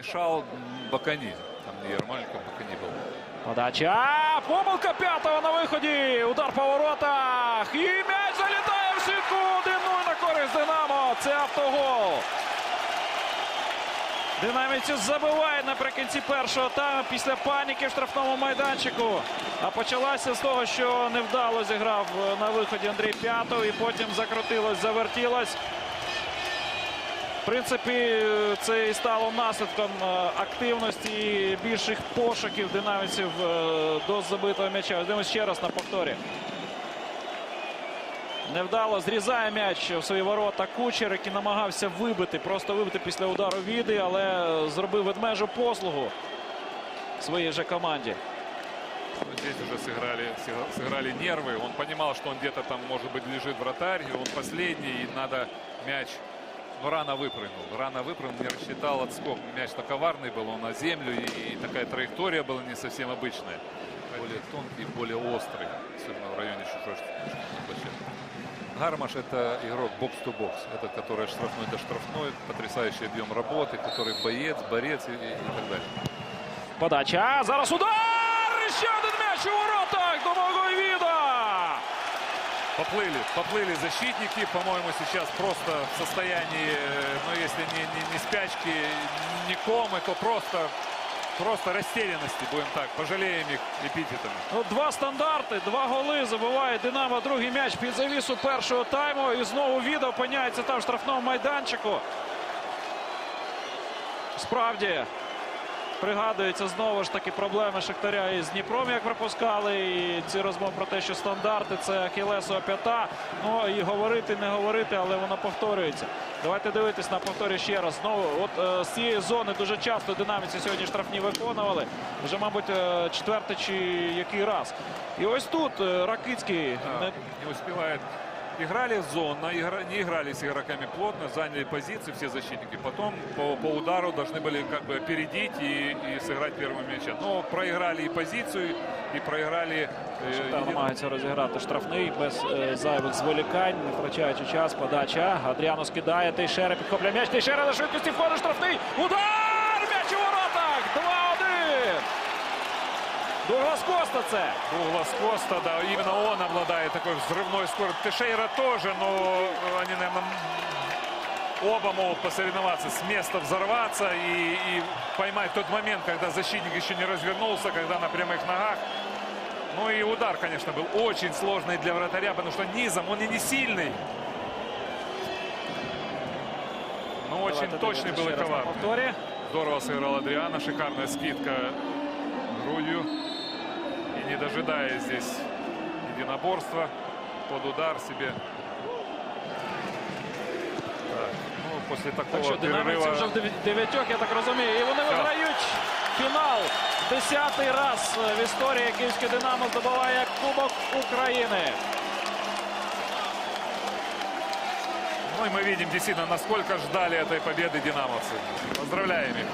Мешал Бакани. Там не Ермоленко, Бакани был. Подача. Помилка п'ятого на виході. Удар по воротах. І м'яч залітає в сітку. 1-0 на користь Динамо. Це автогол. Динамівці забивають наприкінці першого тайму після паніки в штрафному майданчику. А почалася з того, що невдало зіграв на виході Андрій П'ятов і потім закрутилось, завертілось. В принципі, це і стало наслідком е, активності і більших пошуків динамівців е, до забитого м'яча. Дивимось ще раз на повторі. Невдало зрізає м'яч в свої ворота Кучер, який намагався вибити, просто вибити після удару віди, але зробив ведмежу послугу своїй же команді. Но здесь уже сыграли, сыгра- сыграли нервы. Он понимал, что он где-то там, может быть, лежит вратарь. И он последний, и надо мяч. Но рано выпрыгнул. Рано выпрыгнул, не рассчитал отскок. Мяч-то коварный был, он на землю. И, и такая траектория была не совсем обычная. Более тонкий, более острый. Особенно в районе штрафной площадки. Гармаш это игрок бокс-то-бокс. Это который от штрафной до штрафной. Потрясающий объем работы, который боец, борец и, и- и так далее. Подача. Зараз удар! І Ще один м'яч у воротах. Домогой Віда. Поплыли, поплыли защитники, по-моему, сейчас просто в состоянии, э, ну, если не, не, не спячки, не комы, то просто, просто растерянности, будем так, пожалеем их эпитетами. Ну, два стандарти, два голи забиває Динамо. Другий м'яч під завісу першого тайму. І знову Віда опиняється там в штрафному майданчику. Справді пригадується знову ж таки проблеми Шахтаря із Дніпром, як пропускали. І ці розмови про те, що стандарти це Ахілесова п'ята. Ну і говорити, не говорити, але воно повторюється. Давайте дивитись на повторі ще раз. Знову, от е, з цієї зони дуже часто динаміці сьогодні штрафні виконували. Вже, мабуть, е, четвертий чи який раз. І ось тут е, Ракицький не не успевает. Играли зонно, игра- не играли с игроками плотно, заняли позиции все защитники. Потом по, по удару должны были как бы опередить и, и сыграть первым мячом. Но проиграли и позицию, и проиграли... э, Шахтар еди- намагається розіграти штрафний без е, зайвих зволікань, не втрачаючи час. Подача. Адріано скидає. Тейшера підхоплює м'яч. Тейшера на швидкості входить штрафний. Удар! М'яч у воротах! Дуглас Коста це. Дуглас Коста, да, именно он обладает такой взрывной скоростью. Тешейра тоже, но они, наверное, оба могут посоревноваться с места взорваться и, и поймать тот момент, когда защитник еще не развернулся, когда на прямых ногах. Ну и удар, конечно, был очень сложный для вратаря, потому что низом он и не сильный. Но очень Давайте точный был и коварный. Здорово сыграл Адриана. Шикарная скидка грудью И не дожидаясь здесь единоборства, под удар себе. Так, ну, после Так такого що динамівці перерыва... вже в дев'я- дев'ятьох, я так розумію. І вони виграють фінал. Десятий раз в історії Київське Динамо здобуває Кубок України. Ну и мы видим действительно, насколько ждали этой победы динамовцы. Поздравляем их.